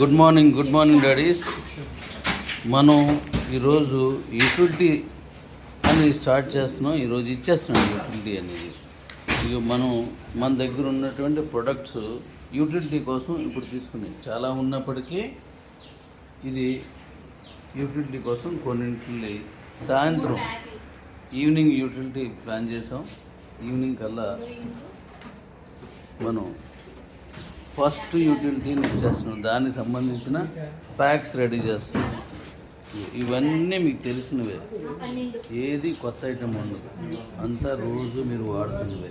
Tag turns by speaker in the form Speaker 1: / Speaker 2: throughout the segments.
Speaker 1: Good morning good morning daddies మనం ఈరోజు utility అని స్టార్ట్ చేస్తున్నాం. ఈరోజు ఇచ్చేస్తున్నాం యూటిలిటీ అనేది. ఇక మనం మన దగ్గర ఉన్నటువంటి ప్రొడక్ట్స్ యూటిలిటీ కోసం ఇప్పుడు తీసుకున్నాయి. చాలా ఉన్నప్పటికీ ఇది యూటిలిటీ కోసం కొన్నింటిని సాయంత్రం ఈవినింగ్ యూటిలిటీ ప్లాన్ చేసాం. ఈవినింగ్ కల్లా మనం ఫస్ట్ యూటిలిటీని ఇచ్చేస్తున్నాం. దానికి సంబంధించిన ప్యాక్స్ రెడీ చేస్తున్నాం. ఇవన్నీ మీకు తెలిసినవే. ఏది కొత్త ఐటమ్ ఉండదు. అంతా రోజు మీరు వాడుతున్నవే.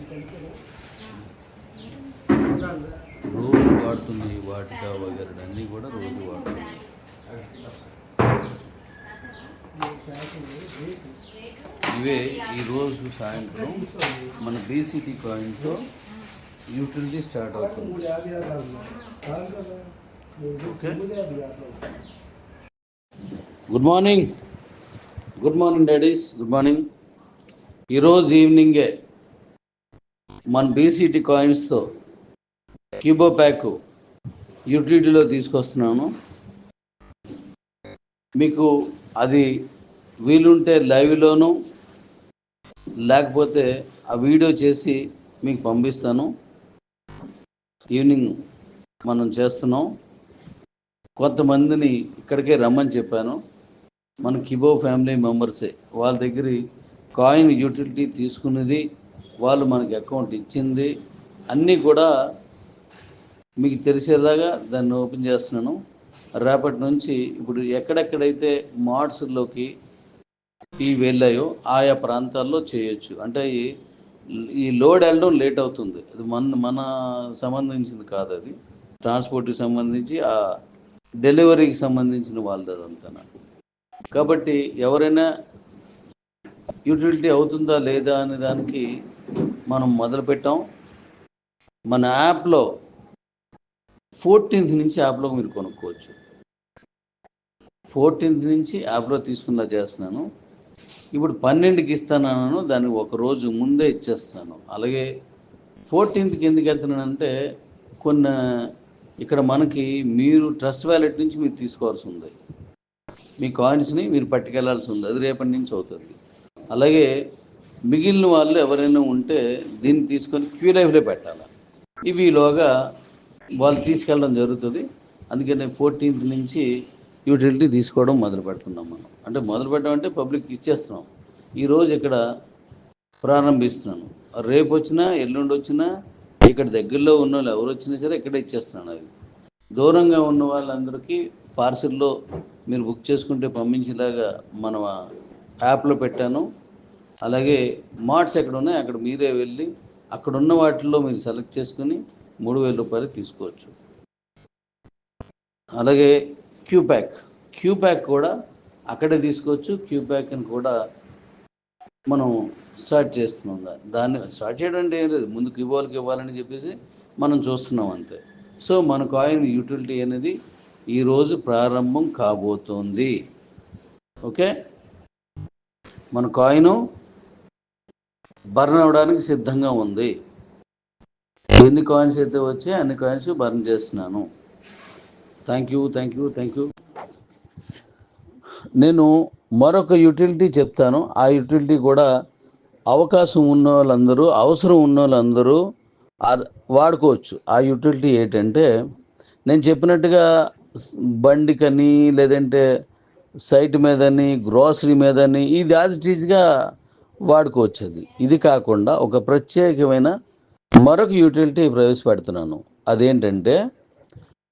Speaker 1: రోజు వాడుతుంది వాటికా వగేరే అన్నీ కూడా రోజు వాడుతున్నాయి ఇవే ఈరోజు సాయంత్రం మన బీసీటీ కాయిన్తో యూటిలిటీ స్టార్ట్ అవుతుంది. Okay. Good morning good morning daddies good morning ఈరోజు ఈవినింగే మన బీసీటీ కాయిన్స్తో క్యూబో ప్యాక్ యూటిలిటీలో తీసుకొస్తున్నాను. మీకు అది వీలుంటే లైవ్లోను లేకపోతే ఆ వీడియో చేసి మీకు పంపిస్తాను. ఈవినింగ్ మనం చేస్తున్నాం. కొంతమందిని ఇక్కడికే రమ్మని చెప్పాను. మన కిబో ఫ్యామిలీ మెంబర్సే. వాళ్ళ దగ్గర కాయిన్ యూటిలిటీ తీసుకున్నది వాళ్ళు మనకి అకౌంట్ ఇచ్చింది అన్నీ కూడా మీకు తెలిసేలాగా దాన్ని ఓపెన్ చేస్తున్నాను. రేపటి నుంచి ఇప్పుడు ఎక్కడెక్కడైతే మాడ్స్లోకి ఈ వెళ్ళాయో ఆయా ప్రాంతాల్లో చేయొచ్చు. అంటే ఈ లోడ్ వెళ్ళడం లేట్ అవుతుంది. అది మన మన సంబంధించింది కాదు అది. ట్రాన్స్పోర్ట్కి సంబంధించి ఆ డెలివరీకి సంబంధించిన వాళ్ళది అదంతా కాబట్టి ఎవరైనా యూటిలిటీ అవుతుందా లేదా అనే దానికి మనం మొదలుపెట్టాం మన యాప్లో ఫోర్టీన్త్ నుంచి యాప్లో మీరు కొనుక్కోవచ్చు. ఫోర్టీన్త్ నుంచి యాప్లో తీసుకున్నా చేస్తున్నాను. ఇప్పుడు పన్నెండుకి ఇస్తానన్నాను దాన్ని ఒక రోజు ముందే ఇచ్చేస్తాను. అలాగే ఫోర్టీన్త్కి ఎందుకు వెళ్తున్నానంటే కొన్ని ఇక్కడ మనకి మీరు ట్రస్ట్ వ్యాలెట్ నుంచి మీరు తీసుకోవాల్సి ఉంది. మీ కాయిన్స్ని మీరు పట్టుకెళ్ళాల్సి ఉంది. అది రేపటి నుంచి అవుతుంది. అలాగే మిగిలిన వాళ్ళు ఎవరైనా ఉంటే దీన్ని తీసుకొని క్యూ లైఫ్లో పెట్టాలి. ఇవి ఈలోగా వాళ్ళు తీసుకెళ్ళడం జరుగుతుంది. అందుకని ఫోర్టీన్త్ నుంచి యూటిలిటీ తీసుకోవడం మొదలు పెడుతున్నాం మనం. అంటే మొదలు పెట్టడం అంటే పబ్లిక్ ఇచ్చేస్తున్నాం. ఈరోజు ఇక్కడ ప్రారంభిస్తున్నాను. రేపు వచ్చినా ఎల్లుండి వచ్చినా ఇక్కడ దగ్గరలో ఉన్న వాళ్ళు ఎవరు వచ్చినా సరే ఇక్కడ ఇచ్చేస్తున్నాను అది. దూరంగా ఉన్న వాళ్ళందరికీ పార్సిల్లో మీరు బుక్ చేసుకుంటే పంపించేలాగా మన యాప్లో పెట్టాను. అలాగే మార్ట్స్ ఎక్కడ ఉన్నాయి అక్కడ మీరే వెళ్ళి అక్కడ ఉన్న వాటిల్లో మీరు సెలెక్ట్ చేసుకుని మూడు వేల రూపాయలు తీసుకోవచ్చు. అలాగే క్యూబ్యాక్. క్యూబ్యాక్ కూడా అక్కడే తీసుకోవచ్చు. క్యూబ్యాక్ని కూడా మనం స్టార్ట్ చేస్తున్నాం దాన్ని. స్టార్ట్ చేయడం అంటే ఏం లేదు. ముందుకు ఇవ్వాలకి ఇవ్వాలని చెప్పేసి మనం చూస్తున్నాం అంతే. సో మన కాయిన్ యూటిలిటీ అనేది ఈరోజు ప్రారంభం కాబోతోంది. ఓకే? మన కాయిన్ బర్న్ అవ్వడానికి సిద్ధంగా ఉంది. ఎన్ని కాయిన్స్ అయితే వచ్చాయి అన్ని కాయిన్స్ బర్న్ చేస్తున్నాను. Thank you thank you thank you. నేను మరొక యూటిలిటీ చెప్తాను. ఆ యూటిలిటీ కూడా అవకాశం ఉన్న వాళ్ళందరూ అవసరం ఉన్న వాళ్ళందరూ వాడుకోవచ్చు. ఆ యూటిలిటీ ఏంటంటే నేను చెప్పినట్టుగా బండికని లేదంటే సైట్ మీదని గ్రోసరీ మీదని ఇది యాజ్ వాడుకోవచ్చు అది. ఇది కాకుండా ఒక ప్రత్యేకమైన మరొక యూటిలిటీ ప్రవేశపెడుతున్నాను. అదేంటంటే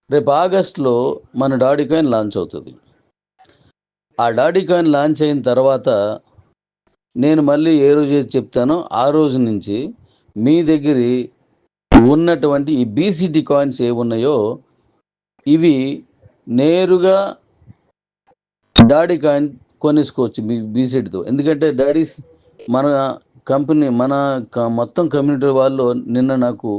Speaker 1: రేపు ఆగస్ట్లో మన డాడీ కాయిన్ లాంచ్ అవుతుంది. ఆ డాడీ కాయిన్ లాంచ్ అయిన తర్వాత నేను మళ్ళీ ఏ రోజు చెప్తానో ఆ రోజు నుంచి మీ దగ్గర ఉన్నటువంటి ఈ బీసీటీ కాయిన్స్ ఏమున్నాయో ఉన్నాయో ఇవి నేరుగా డాడీ కాయిన్ కొనేసుకోవచ్చు మీ బీసీటీతో ఎందుకంటే డాడీస్ మన కంపెనీ మన మొత్తం కమ్యూనిటీ వాళ్ళు నిన్న నాకు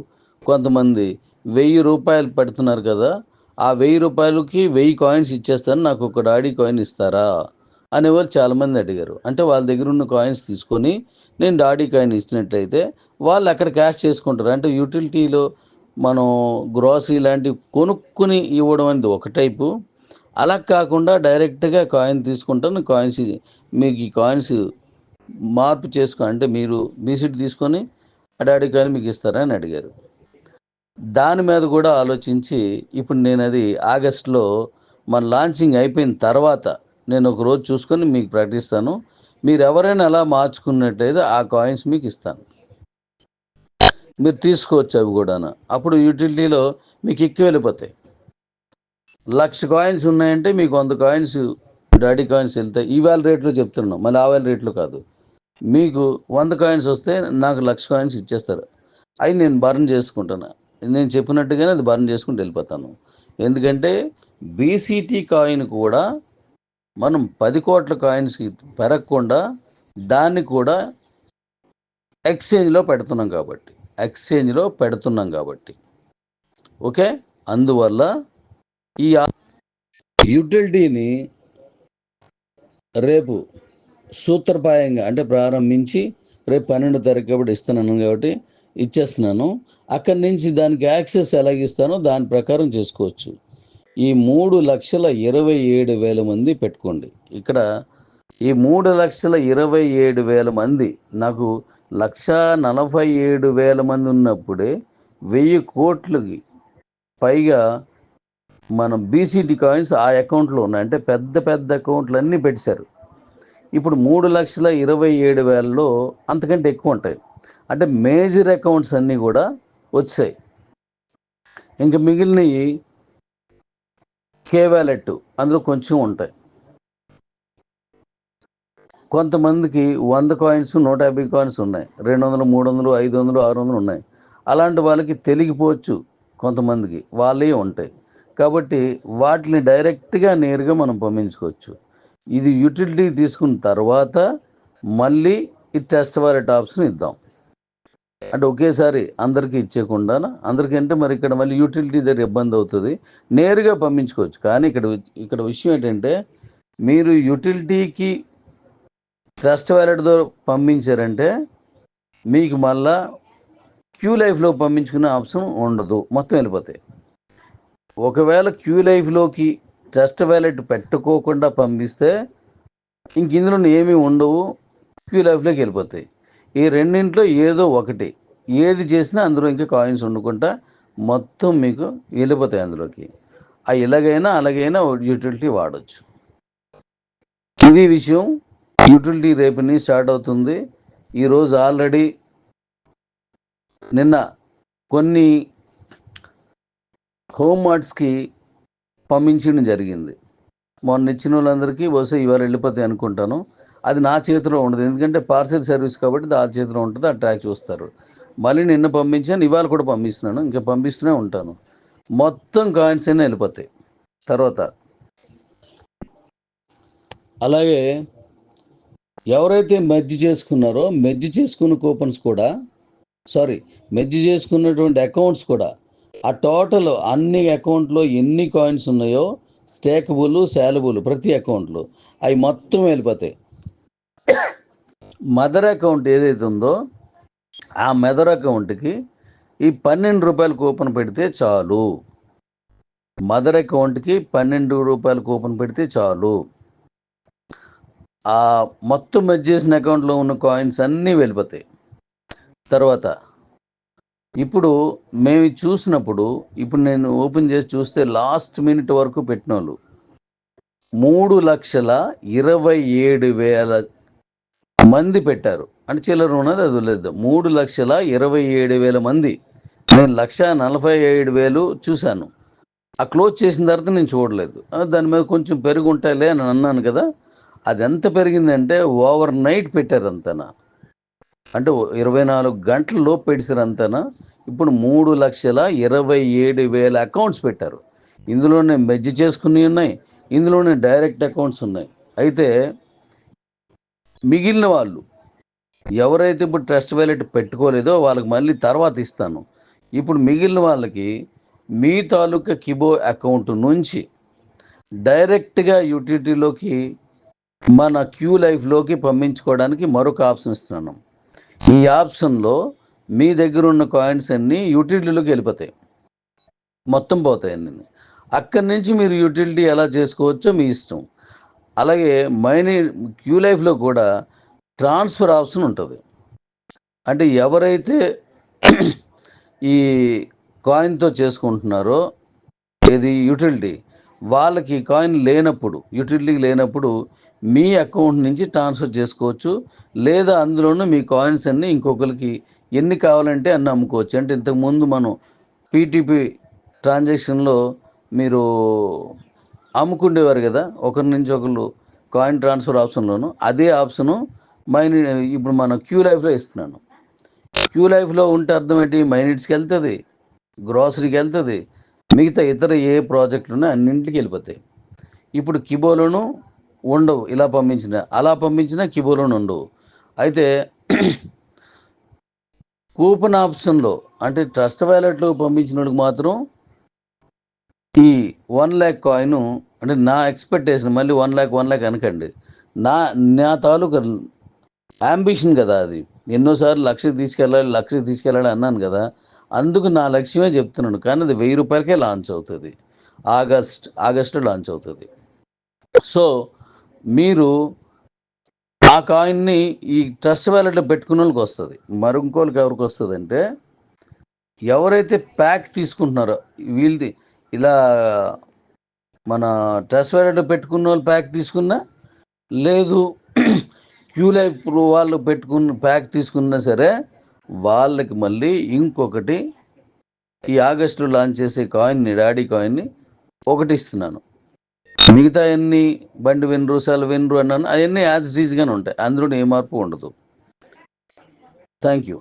Speaker 1: కొంతమంది వెయ్యి రూపాయలు పెడుతున్నారు కదా ఆ వెయ్యి రూపాయలకి వెయ్యి కాయిన్స్ ఇచ్చేస్తాను నాకు ఒక డాడీ కాయిన్ ఇస్తారా అనేవారు చాలామంది అడిగారు. అంటే వాళ్ళ దగ్గర ఉన్న కాయిన్స్ తీసుకొని నేను డాడీ కాయిన్ ఇచ్చినట్లయితే వాళ్ళు అక్కడ క్యాష్ చేసుకుంటారు. అంటే యూటిలిటీలో మనం గ్రోసరీ లాంటివి కొనుక్కుని ఇవ్వడం అనేది ఒక టైపు. అలా కాకుండా డైరెక్ట్గా కాయిన్ తీసుకుంటాను కాయిన్స్ మీకు ఈ కాయిన్స్ మార్పు చేసుకో అంటే మీరు బీసీట్ తీసుకొని డాడీ కాయిన్ మీకు ఇస్తారా అని అడిగారు. దాని మీద కూడా ఆలోచించి ఇప్పుడు నేను అది ఆగస్ట్లో మన లాంచింగ్ అయిపోయిన తర్వాత నేను ఒక రోజు చూసుకొని మీకు ప్రకటిస్తాను. మీరు ఎవరైనా అలా మార్చుకున్నట్లయితే ఆ కాయిన్స్ మీకు ఇస్తాను. మీరు తీసుకోవచ్చు అవి కూడాను. అప్పుడు యూటిలిటీలో మీకు ఎక్కువ వెళ్ళిపోతాయి లక్ష కాయిన్స్ ఉన్నాయంటే మీకు వంద కాయిన్స్ డాడీ కాయిన్స్ వెళ్తాయి. ఈవేళ రేట్లో చెప్తున్నాం మళ్ళీ ఆవేళ రేట్లు కాదు. మీకు వంద కాయిన్స్ వస్తే నాకు లక్ష కాయిన్స్ ఇచ్చేస్తారు. అవి నేను బర్న్ చేసుకుంటాను. నేను చెప్పినట్టుగానే అది బర్న్ చేసుకుంటూ వెళ్ళిపోతాను. ఎందుకంటే బీసీటీ కాయిన్ కూడా మనం పది కోట్ల కాయిన్స్కి పెరగకుండా దాన్ని కూడా ఎక్స్చేంజ్లో పెడుతున్నాం కాబట్టి ఎక్స్చేంజ్లో పెడుతున్నాం కాబట్టి. ఓకే? అందువల్ల ఈ యూటిలిటీని రేపు సూత్రప్రాయంగా అంటే ప్రారంభించి రేపు పన్నెండు తారీఖు కాబట్టి ఇస్తున్నాను కాబట్టి ఇచ్చేస్తున్నాను. అక్కడి నుంచి దానికి యాక్సెస్ ఎలాగిస్తానో దాని ప్రకారం చేసుకోవచ్చు. ఈ మూడు లక్షల ఇరవై ఏడు వేల మంది పెట్టుకోండి. ఇక్కడ ఈ మూడు లక్షల ఇరవై ఏడు వేల మంది నాకు లక్ష నలభై ఏడు వేల మంది ఉన్నప్పుడే వెయ్యి కోట్లకి పైగా మనం బీసీటీ కాయిన్స్ ఆ అకౌంట్లో ఉన్నాయి. అంటే పెద్ద పెద్ద అకౌంట్లు అన్నీ పెట్టారు ఇప్పుడు మూడు లక్షల ఇరవై ఏడు వేలలో అంతకంటే ఎక్కువ ఉంటాయి. అంటే మేజర్ అకౌంట్స్ అన్నీ కూడా వచ్చాయి. ఇంకా మిగిలినవి కే వ్యాలెట్ అందులో కొంచెం ఉంటాయి. కొంతమందికి వంద కాయిన్స్ నూట యాభై కాయిన్స్ ఉన్నాయి. రెండు వందలు మూడు వందలు ఐదు వందలు ఆరు వందలు ఉన్నాయి. అలాంటి వాళ్ళకి తెలిగిపోవచ్చు కొంతమందికి. వాళ్ళే ఉంటాయి. కాబట్టి వాటిని డైరెక్ట్గా నేరుగా మనం పంపించుకోవచ్చు. ఇది యూటిలిటీ తీసుకున్న తర్వాత మళ్ళీ ఈ టెస్ట్ వాలెట్ ఆప్షన్ ఇద్దాం. అంటే ఒకేసారి అందరికీ ఇచ్చేయకుండా అందరికంటే మరి ఇక్కడ మళ్ళీ యూటిలిటీ దగ్గర ఇబ్బంది అవుతుంది. నేరుగా పంపించుకోవచ్చు. కానీ ఇక్కడ ఇక్కడ విషయం ఏంటంటే మీరు యూటిలిటీకి ట్రస్ట్ వ్యాలెట్తో పంపించారంటే మీకు మళ్ళా క్యూ లైఫ్లో పంపించుకునే ఆప్షన్ ఉండదు. మొత్తం వెళ్ళిపోతాయి. ఒకవేళ క్యూ లైఫ్లోకి ట్రస్ట్ వ్యాలెట్ పెట్టుకోకుండా పంపిస్తే ఇంక ఇందులో ఏమీ ఉండవు. క్యూ లైఫ్లోకి వెళ్ళిపోతాయి. ఈ రెండింట్లో ఏదో ఒకటి. ఏది చేసినా అందులో ఇంకా కాయిన్స్ వండుకుంటా మొత్తం మీకు వెళ్ళిపోతాయి అందులోకి. ఆ ఇలాగైనా అలాగైనా యూటిలిటీ వాడచ్చు. ఇది విషయం యూటిలిటీ రేపు నుంచి స్టార్ట్ అవుతుంది. ఈరోజు ఆల్రెడీ నిన్న కొన్ని హోమ్ మార్ట్స్కి పంపించడం జరిగింది. మొన్న ఇచ్చిన వాళ్ళందరికీ బహుశా ఇవాళ వెళ్ళిపోతాయి అనుకుంటాను. అది నా చేతిలో ఉండదు. ఎందుకంటే పార్సెల్ సర్వీస్ కాబట్టి దాని చేతిలో ఉంటుంది ఆ ట్రాక్ చూస్తారు. మళ్ళీ నిన్న పంపించాను ఇవాళ కూడా పంపిస్తున్నాను ఇంకా పంపిస్తూనే ఉంటాను. మొత్తం కాయిన్స్ అయినా వెళ్ళిపోతాయి. తర్వాత అలాగే ఎవరైతే మెర్జ్ చేసుకున్నారో మెర్జ్ చేసుకున్న కూపన్స్ కూడా సారీ మెర్జ్ చేసుకున్నటువంటి అకౌంట్స్ కూడా ఆ టోటల్ అన్ని అకౌంట్లో ఎన్ని కాయిన్స్ ఉన్నాయో స్టేకబుల్ శాలబుల్ ప్రతి అకౌంట్లో అవి మొత్తం వెళ్ళిపోతాయి. మదర్ అకౌంట్ ఏదైతే ఉందో ఆ మెదర్ అకౌంట్కి ఈ పన్నెండు రూపాయల కూపన్ పెడితే చాలు. మదర్ అకౌంట్కి పన్నెండు రూపాయల కూపన్ పెడితే చాలు. ఆ మొత్తం మెర్జ్ చేసిన అకౌంట్లో ఉన్న కాయిన్స్ అన్నీ వెళ్ళిపోతాయి. తర్వాత ఇప్పుడు మేము చూసినప్పుడు ఇప్పుడు నేను ఓపెన్ చేసి చూస్తే లాస్ట్ మినిట్ వరకు పెట్టిన వాళ్ళు మూడు లక్షల ఇరవై ఏడు వేల మంది పెట్టారు. అంటే చిల్లర ఉన్నది అది లేదు. మూడు లక్షల ఇరవై ఏడు వేల మంది. నేను లక్ష నలభై ఏడు వేలు చూశాను. ఆ క్లోజ్ చేసిన తర్వాత నేను చూడలేదు. దాని మీద కొంచెం పెరుగు ఉంటాయిలే అని అన్నాను కదా. అది ఎంత పెరిగిందంటే ఓవర్ నైట్ పెట్టారు అంతనా. అంటే ఇరవై నాలుగు గంటల్లో లోపు పెట్టారు అంతనా. ఇప్పుడు మూడు లక్షల ఇరవై ఏడు వేల అకౌంట్స్ పెట్టారు. ఇందులోనే మెజ్జి చేసుకుని ఉన్నాయి. ఇందులోనే డైరెక్ట్ అకౌంట్స్ ఉన్నాయి. అయితే మిగిలిన వాళ్ళు ఎవరైతే ఇప్పుడు ట్రస్ట్ వ్యాలెట్ పెట్టుకోలేదో వాళ్ళకి మళ్ళీ తర్వాత ఇస్తాను. ఇప్పుడు మిగిలిన వాళ్ళకి మీ తాలూకా కిబో అకౌంట్ నుంచి డైరెక్ట్గా యూటిలిటీలోకి మన క్యూ లైఫ్లోకి పంపించుకోవడానికి మరొక ఆప్షన్ ఇస్తున్నాను. ఈ ఆప్షన్లో మీ దగ్గర ఉన్న కాయిన్స్ అన్నీ యూటిలిటీలోకి వెళ్ళిపోతాయి. మొత్తం పోతాయండి అక్కడి నుంచి మీరు యూటిలిటీ ఎలా చేసుకోవచ్చో మీ ఇష్టం. అలాగే మైనీ క్యూ లైఫ్లో కూడా ట్రాన్స్ఫర్ ఆప్షన్ ఉంటుంది. అంటే ఎవరైతే ఈ కాయిన్తో చేసుకుంటున్నారో ఇది యూటిలిటీ వాళ్ళకి కాయిన్ లేనప్పుడు యూటిలిటీ లేనప్పుడు మీ అకౌంట్ నుంచి ట్రాన్స్ఫర్ చేసుకోవచ్చు. లేదా అందులోనూ మీ కాయిన్స్ అన్నీ ఇంకొకరికి ఎన్ని కావాలంటే అన్ని అమ్ముకోవచ్చు. అంటే ఇంతకుముందు మనం పీటీపీ ట్రాన్సాక్షన్లో మీరు అమ్ముకుండేవారు కదా. ఒకరి నుంచి ఒకరు కాయిన్ ట్రాన్స్ఫర్ ఆప్షన్లోను అదే ఆప్షను మైని ఇప్పుడు మనం క్యూ లైఫ్లో ఇస్తున్నాను. క్యూ లైఫ్లో ఉంటే అర్థం ఏంటి? మైనిట్స్కి వెళ్తుంది గ్రాసరీకి వెళ్తుంది మిగతా ఇతర ఏ ప్రాజెక్టులు అన్నింటికి వెళ్ళిపోతాయి. ఇప్పుడు కిబోలోను ఉండవు ఇలా పంపించిన అలా పంపించిన కిబోలోను ఉండవు. అయితే కూపన్ ఆప్షన్లో అంటే ట్రస్ట్ వ్యాలెట్లో పంపించిన వాళ్ళకి మాత్రం ఈ వన్ ల్యాక్ కాయిన్ అంటే నా ఎక్స్పెక్టేషన్ మళ్ళీ వన్ ల్యాక్ వన్ ల్యాక్ అనకండి. నా నా తాలూకా అంబిషన్ కదా అది. ఎన్నోసార్లు లక్ష తీసుకెళ్ళాలి లక్ష తీసుకెళ్ళాలి అన్నాను కదా. అందుకు నా లక్ష్యమే చెప్తున్నాను. కానీ అది వెయ్యి రూపాయలకే లాంచ్ అవుతుంది. ఆగస్ట్ ఆగస్టు లాంచ్ అవుతుంది. సో మీరు ఆ కాయిన్ని ఈ ట్రస్ట్ వ్యాలెట్లో పెట్టుకున్న వాళ్ళకి వస్తుంది. మరి ఇంకోళ్ళకి ఎవరికి వస్తుంది అంటే ఎవరైతే ప్యాక్ తీసుకుంటున్నారో వీళ్ళది ఇలా మన ట్రస్ట్ పెట్టుకున్న వాళ్ళు ప్యాక్ తీసుకున్నా లేదు క్యూ లైఫ్ వాళ్ళు పెట్టుకున్న ప్యాక్ తీసుకున్నా సరే వాళ్ళకి మళ్ళీ ఇంకొకటి ఈ ఆగస్టులో లాంచ్ చేసే కాయిన్ని డాడీ కాయిన్ని ఒకటి ఇస్తున్నాను. మిగతా అన్ని బండి వినరు సెల్ వినరు అన్నాను అవన్నీ యాజ్ డీజ్గానే ఉంటాయి. అందులో ఏ మార్పు ఉండదు. Thank you